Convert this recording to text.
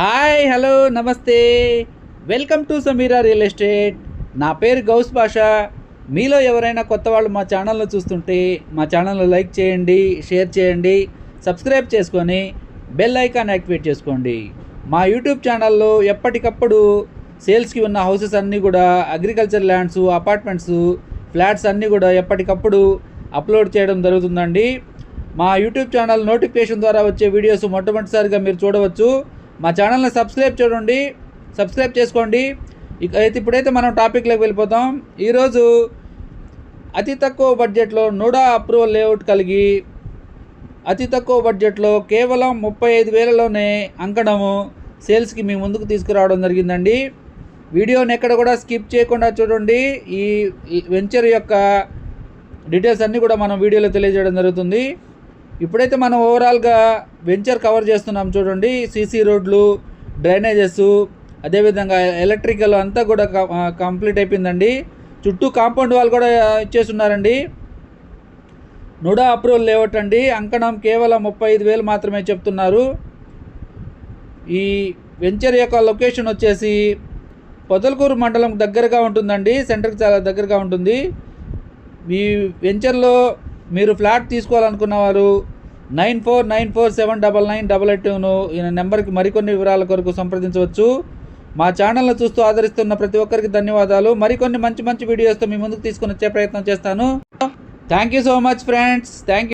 Hi hello నమస్తే. Welcome to Sameera real estate. నా పేరు గౌస్ భాషా. మీలో ఎవరైనా కొత్త వాళ్ళు మా ఛానల్లో చూస్తుంటే మా ఛానల్లో లైక్ చేయండి షేర్ చేయండి సబ్స్క్రైబ్ చేసుకొని బెల్ ఐకాన్ యాక్టివేట్ చేసుకోండి. మా యూట్యూబ్ ఛానల్లో ఎప్పటికప్పుడు సేల్స్కి ఉన్న హౌసెస్ అన్నీ కూడా అగ్రికల్చర్ ల్యాండ్స్ అపార్ట్మెంట్స్ ఫ్లాట్స్ అన్నీ కూడా ఎప్పటికప్పుడు అప్లోడ్ చేయడం జరుగుతుందండి. మా యూట్యూబ్ ఛానల్ నోటిఫికేషన్ ద్వారా వచ్చే వీడియోస్ మొట్టమొదటిసారిగా మీరు చూడవచ్చు. మా ఛానల్ని సబ్స్క్రైబ్ చూడండి సబ్స్క్రైబ్ చేసుకోండి. ఇక అయితే ఇప్పుడైతే మనం టాపిక్లోకి వెళ్ళిపోతాం. ఈరోజు అతి తక్కువ బడ్జెట్లో నూడా అప్రూవల్ లేఅవుట్ కలిగి అతి తక్కువ బడ్జెట్లో కేవలం ముప్పై ఐదు వేలలోనే అంకణము సేల్స్కి మీ ముందుకు తీసుకురావడం జరిగిందండి. వీడియోని ఎక్కడ కూడా స్కిప్ చేయకుండా చూడండి. ఈ వెంచర్ యొక్క డీటెయిల్స్ అన్నీ కూడా మనం వీడియోలో తెలియజేయడం జరుగుతుంది. ఇప్పుడైతే మనం ఓవరాల్గా వెంచర్ కవర్ చేస్తున్నాం చూడండి సీసీ రోడ్లు డ్రైనేజెస్ అదేవిధంగా ఎలక్ట్రికల్ అంతా కూడా కంప్లీట్ అయిపోయిందండి. చుట్టూ కాంపౌండ్ వాల్ కూడా ఇచ్చేస్తున్నారండి. నుడా అప్రూవల్ లేవటండి అండి. అంకణం కేవలం ముప్పై ఐదు వేలు మాత్రమే చెప్తున్నారు. ఈ వెంచర్ యొక్క లొకేషన్ వచ్చేసి పొదలకూరు మండలం దగ్గరగా ఉంటుందండి. సెంటర్కి చాలా దగ్గరగా ఉంటుంది. ఈ వెంచర్లో మీరు ఫ్లాట్ తీసుకోవాలనుకున్న వారు nine four nine four seven double nine double ఎయిట్ను ఈ నెంబర్కి మరికొన్ని వివరాల కొరకు సంప్రదించవచ్చు. మా ఛానల్ను చూస్తూ ఆదరిస్తున్న ప్రతి ఒక్కరికి ధన్యవాదాలు. మరికొన్ని మంచి మంచి వీడియోస్తో మీ ముందుకు తీసుకుని వచ్చే ప్రయత్నం చేస్తాను. Thank you so much friends thank you